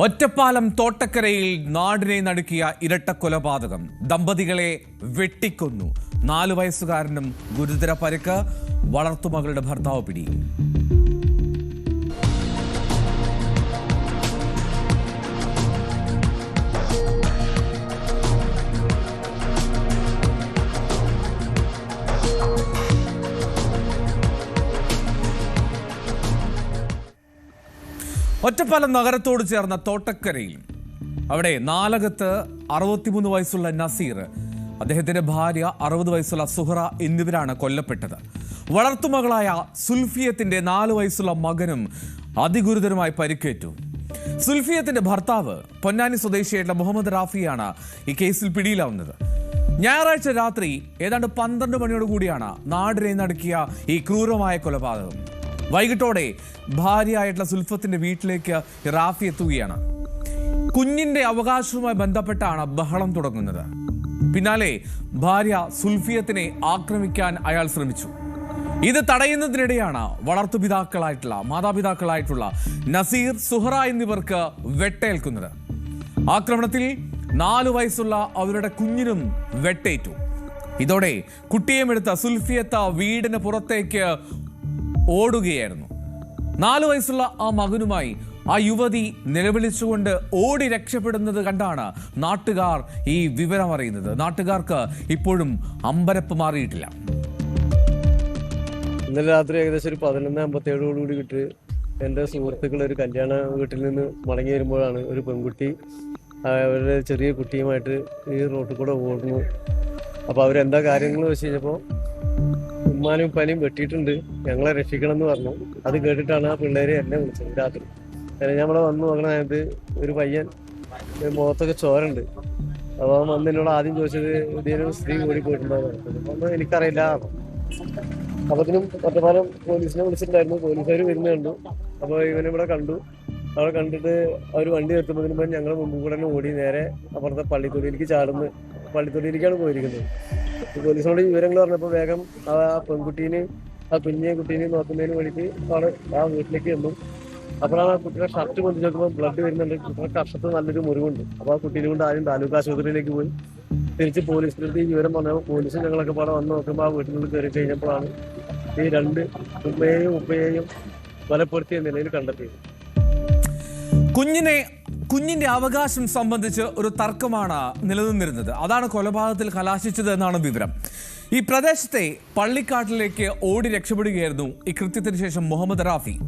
ഒറ്റപ്പാലം തോട്ടക്കരയിൽ നാടിനെ നടുക്കിയ ഇരട്ട കൊലപാതകം ദമ്പതികളെ വെട്ടിക്കൊന്നു. നാലു വയസ്സുകാരനും ഗുരുതര പരുക്ക്. വളർത്തുമകളുടെ ഭർത്താവ് പിടിയിൽ. ഒറ്റപ്പാലം നഗരത്തോട് ചേർന്ന തോട്ടക്കരയിൽ അവിടെ നാലകത്ത് അറുപത്തിമൂന്ന് വയസ്സുള്ള നസീർ അദ്ദേഹത്തിന്റെ ഭാര്യ അറുപത് വയസ്സുള്ള സുഹറ എന്നിവരാണ് കൊല്ലപ്പെട്ടത്. വളർത്തുമകളായ സുൽഫിയത്തിന്റെ നാല് വയസ്സുള്ള മകനും അതിഗുരുതരമായി പരിക്കേറ്റു. സുൽഫിയത്തിന്റെ ഭർത്താവ് പൊന്നാനി സ്വദേശിയായിട്ടുള്ള മുഹമ്മദ് റാഫിയാണ് ഈ കേസിൽ പിടിയിലാവുന്നത്. ഞായറാഴ്ച രാത്രി ഏതാണ്ട് പന്ത്രണ്ട് മണിയോടുകൂടിയാണ് നാടിനെ നടക്കിയ ഈ ക്രൂരമായ കൊലപാതകം. വൈകിട്ടോടെ ഭാര്യയായിട്ടുള്ള സുൽഫത്തിന്റെ വീട്ടിലേക്ക് റാഫി എത്തുകയാണ്. കുഞ്ഞിന്റെ അവകാശവുമായി ബന്ധപ്പെട്ടാണ് ബഹളം തുടങ്ങുന്നത്. പിന്നാലെ ഭാര്യ സുൽഫിയത്തിനെ ആക്രമിക്കാൻ അയാൾ ശ്രമിച്ചു. ഇത് തടയുന്നതിനിടെയാണ് വളർത്തുപിതാക്കളായിട്ടുള്ള മാതാപിതാക്കളായിട്ടുള്ള നസീർ സുഹറ എന്നിവർക്ക് വെട്ടേൽക്കുന്നത്. ആക്രമണത്തിൽ നാലു വയസ്സുള്ള അവരുടെ കുഞ്ഞിനും വെട്ടേറ്റു. ഇതോടെ കുട്ടിയെ എടുത്ത സുൽഫിയത്ത വീടിന് പുറത്തേക്ക് ഓടുകയായിരുന്നു. നാലു വയസ്സുള്ള ആ മകനുമായി ആ യുവതി നിലവിളിച്ചുകൊണ്ട് ഓടി രക്ഷപ്പെടുന്നത് കണ്ടാണ് നാട്ടുകാർ ഈ വിവരം അറിയുന്നത്. നാട്ടുകാർക്ക് ഇപ്പോഴും അമ്പരപ്പ് മാറിയിട്ടില്ല. ഇന്നലെ രാത്രി ഏകദേശം ഒരു പതിനൊന്ന് അമ്പത്തേഴോട് കൂടി കിട്ട് എന്റെ സുഹൃത്തുക്കൾ ഒരു കല്യാണ വീട്ടിൽ നിന്ന് മടങ്ങി വരുമ്പോഴാണ് ഒരു പെൺകുട്ടി അവരുടെ ചെറിയ കുട്ടിയുമായിട്ട് ഈ റോട്ടിൽ കൂടെ ഓടുന്നു. അപ്പോൾ അവരെന്താ കാര്യങ്ങൾ വെച്ച് കഴിഞ്ഞപ്പോൾ ഉമ്മാനും ഉപ്പാനും വെട്ടിയിട്ടുണ്ട്. ഞങ്ങളെ രക്ഷിക്കണം എന്ന് പറഞ്ഞു. അത് കേട്ടിട്ടാണ് ആ പിള്ളേരെ എന്നെ വിളിച്ചത് രാത്രി. അങ്ങനെ ഞാൻ ഇവിടെ വന്നു നോക്കണ നേരത്ത് ഒരു പയ്യൻ മുഖത്തൊക്കെ ചോരുണ്ട് അപ്പൊ വന്ന് എന്നോട് ആദ്യം ചോദിച്ചത് ഇതിന് സ്ത്രീ പോയിട്ടുണ്ടായിരുന്നു അപ്പോൾ എനിക്കറിയില്ല. അപ്പത്തിനും ഒറ്റപ്പാലം പോലീസിനെ വിളിച്ചിട്ടുണ്ടായിരുന്നു. പോലീസുകാർ വരുന്ന കണ്ടു. അപ്പൊ ഇവനിവിടെ കണ്ടു. അവിടെ കണ്ടിട്ട് അവർ വണ്ടി മുമ്പ് ഞങ്ങൾ മുമ്പ് കൂടെ ഓടി നേരെ അപ്പുറത്തെ പള്ളിത്തൊടിയിലേക്ക് ചാടുന്നു. പള്ളിത്തൊടിയിലേക്കാണ് പോയിരിക്കുന്നത്. പോലീസിനോട് വിവരങ്ങൾ പറഞ്ഞപ്പോൾ വേഗം ആ പെൺകുട്ടീനെ ആ കുഞ്ഞെ കുട്ടീനെ നോക്കുന്നതിന് വേണ്ടിയിട്ട് ആണ് ആ വീട്ടിലേക്ക് എന്നും. അപ്പോഴാണ് ആ കുട്ടിയുടെ ഷർട്ട് കൊണ്ടു നോക്കുമ്പോൾ ബ്ലഡ് വരുന്നുണ്ട്. കുട്ടിയുടെ കഷത്ത് നല്ലൊരു മുറിവുണ്ട്. അപ്പോൾ ആ കുട്ടീനെ കൊണ്ട് ആരും താലൂക്ക് ആശുപത്രിയിലേക്ക് പോയി. തിരിച്ച് പോലീസിനടുത്ത് ഈ വിവരം പറഞ്ഞപ്പോൾ പോലീസ് ഞങ്ങളൊക്കെ പാടെ വന്ന് നോക്കുമ്പോൾ ആ വീട്ടിനുള്ളിൽ കയറി കഴിഞ്ഞപ്പോഴാണ് ഈ രണ്ട് ഉമ്മയെയും ഉപ്പയെയും കൊലപ്പെടുത്തിയ നിലയിൽ കണ്ടെത്തിയത്. കുഞ്ഞിനെ കുഞ്ഞിന്റെ അവകാശം സംബന്ധിച്ച് ഒരു തർക്കമാണ് നിലനിന്നിരുന്നത്. അതാണ് കൊലപാതകത്തിൽ കലാശിച്ചത് എന്നാണ് വിവരം. ഈ പ്രദേശത്തെ പള്ളിക്കാട്ടിലേക്ക് ഓടി രക്ഷപ്പെടുകയായിരുന്നു ഈ കൃത്യത്തിന് ശേഷം മുഹമ്മദ് റാഫി.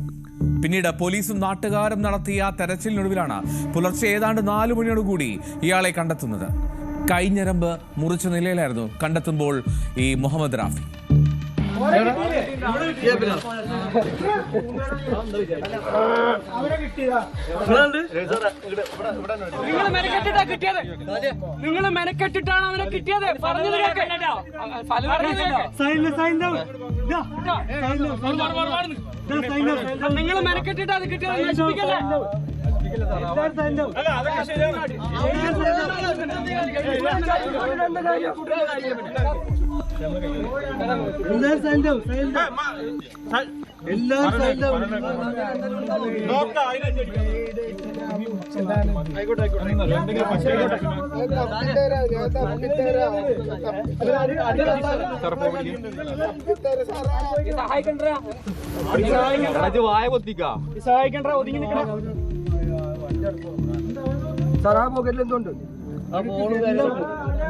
പിന്നീട് പോലീസും നാട്ടുകാരും നടത്തിയ തെരച്ചിലിനൊടുവിലാണ് പുലർച്ചെ ഏതാണ്ട് നാലു മണിയോട് കൂടി ഇയാളെ കണ്ടെത്തുന്നത്. കൈഞ്ഞരമ്പ് മുറിച്ച നിലയിലായിരുന്നു കണ്ടെത്തുമ്പോൾ ഈ മുഹമ്മദ് റാഫി. നിങ്ങൾ മെനക്കെട്ടിട്ടാ കിട്ടിയത്. നിങ്ങൾ മെനക്കെട്ടിട്ടാണ് അവനെ കിട്ടിയത്. പറഞ്ഞത്. നിങ്ങൾ മെനക്കെട്ടിട്ട് അത് കിട്ടിയത്. നശിപ്പിക്കല്ലേ? സഹായിക്കണ്ടാ സഹായിക്കണ്ടാ ഒതുങ്ങി നിൽക്കണം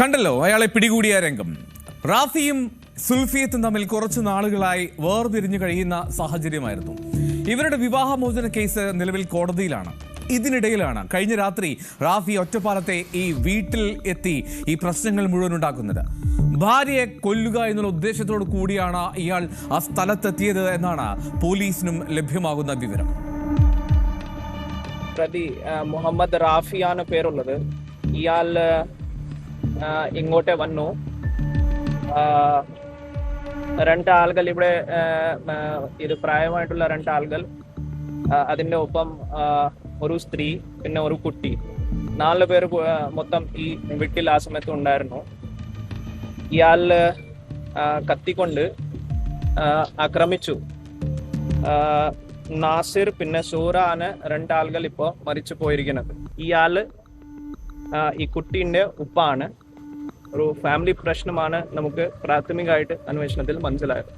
കണ്ടല്ലോ അയാളെ പിടികൂടിയ രംഗം. റാഫിയും സുൽഫിയത്തും തമ്മിൽ കുറച്ചു നാളുകളായി വേർതിരിഞ്ഞു കഴിയുന്ന സാഹചര്യമായിരുന്നു. ഇവരുടെ വിവാഹമോചന കേസ് നിലവിൽ കോടതിയിലാണ്. ഇതിനിടയിലാണ് കഴിഞ്ഞ രാത്രി റാഫി ഒറ്റപ്പാലത്തെ ഈ വീട്ടിൽ എത്തി ഈ പ്രശ്നങ്ങൾ മുഴുവൻ ഉണ്ടാക്കുന്നത്. ഭാര്യയെ കൊല്ലുക എന്നുള്ള ഉദ്ദേശത്തോടു കൂടിയാണ് ഇയാൾ ആ സ്ഥലത്തെത്തിയത് എന്നാണ് പോലീസിനും ലഭ്യമാകുന്ന വിവരം. പ്രതി മുഹമ്മദ് റാഫിയാണ് പേരുള്ളത്. ഇയാൾ ഇങ്ങോട്ട് വന്നു. രണ്ട് ആളുകൾ ഇവിടെ ഇത് പ്രായമായിട്ടുള്ള രണ്ട് ആളുകൾ അതിന്റെ ഒപ്പം ഒരു സ്ത്രീ പിന്നെ ഒരു കുട്ടി. നാല് പേര് മൊത്തം ഈ വീട്ടിൽ ആ സമയത്ത് ഉണ്ടായിരുന്നു. ഇയാൾ കത്തിക്കൊണ്ട് ആക്രമിച്ചു. നാസിർ പിന്നെ സൂറ ആണ് രണ്ടാളുകൾ ഇപ്പോൾ മരിച്ചു പോയിരിക്കുന്നത്. ഇയാൾ ഈ കുട്ടീന്റെ ഉപ്പാണ്. ഒരു ഫാമിലി പ്രശ്നമാണ് നമുക്ക് പ്രാഥമികമായിട്ട് അന്വേഷണത്തിൽ മനസ്സിലായത്.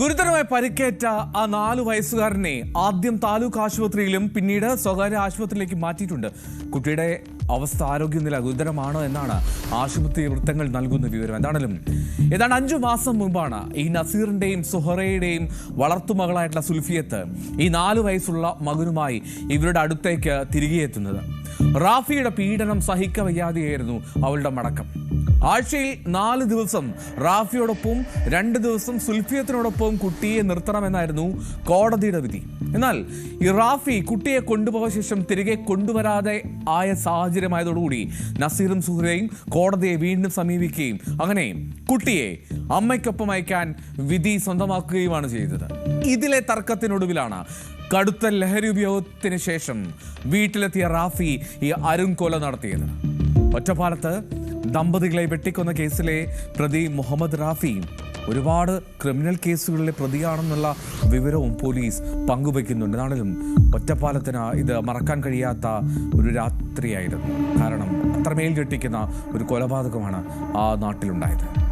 ഗുരുതരമായി പരിക്കേറ്റ ആ നാലു വയസ്സുകാരനെ ആദ്യം താലൂക്ക് ആശുപത്രിയിലും പിന്നീട് സ്വകാര്യ ആശുപത്രിയിലേക്ക് മാറ്റിയിട്ടുണ്ട്. കുട്ടിയുടെ അവസ്ഥ ആരോഗ്യനില ഗുരുതരമാണോ എന്നാണ് ആശുപത്രി വൃത്തങ്ങൾ നൽകുന്ന വിവരം. എന്താണെങ്കിലും ഏതാണ്ട് അഞ്ചു മാസം മുമ്പാണ് ഈ നസീറിന്റെയും സുഹറയുടെയും വളർത്തുമകളായിട്ടുള്ള സുൽഫിയത്ത് ഈ നാലു വയസ്സുള്ള മകനുമായി ഇവരുടെ അടുത്തേക്ക് തിരികെ എത്തുന്നത്. റാഫിയുടെ പീഡനം സഹിക്കവയ്യാതെയായിരുന്നു അവളുടെ മടക്കം. ആഴ്ചയിൽ നാല് ദിവസം റാഫിയോടൊപ്പം രണ്ട് ദിവസം സുൽഫിയത്തിനോടൊപ്പം കുട്ടിയെ നിർത്തണമെന്നായിരുന്നു കോടതിയുടെ വിധി. എന്നാൽ ഈ റാഫി കുട്ടിയെ കൊണ്ടുപോയ ശേഷം തിരികെ കൊണ്ടുവരാതെ ആയ സാഹചര്യമായതോടുകൂടി നസീറും സുഹ്രയും കോടതിയെ വീണ്ടും സമീപിക്കുകയും അങ്ങനെ കുട്ടിയെ അമ്മയ്ക്കൊപ്പം അയക്കാൻ വിധി സ്വന്തമാക്കുകയുമാണ് ചെയ്തത്. ഇതിലെ തർക്കത്തിനൊടുവിലാണ് കടുത്ത ലഹരി ഉപയോഗത്തിന് ശേഷം വീട്ടിലെത്തിയ റാഫി ഈ അരുംകൊല നടത്തിയത്. ഒറ്റപ്പാലത്ത് ദമ്പതികളെ വെട്ടിക്കൊന്ന കേസിലെ പ്രതി മുഹമ്മദ് റാഫി ഒരുപാട് ക്രിമിനൽ കേസുകളിലെ പ്രതിയാണെന്നുള്ള വിവരവും പോലീസ് പങ്കുവയ്ക്കുന്നുണ്ട്. എന്നാണെങ്കിലും ഒറ്റപ്പാലത്തിന് ഇത് മറക്കാൻ കഴിയാത്ത ഒരു രാത്രിയായിരുന്നു. കാരണം അത്രമേൽ ഞെട്ടിക്കുന്ന ഒരു കൊലപാതകമാണ് ആ നാട്ടിലുണ്ടായത്.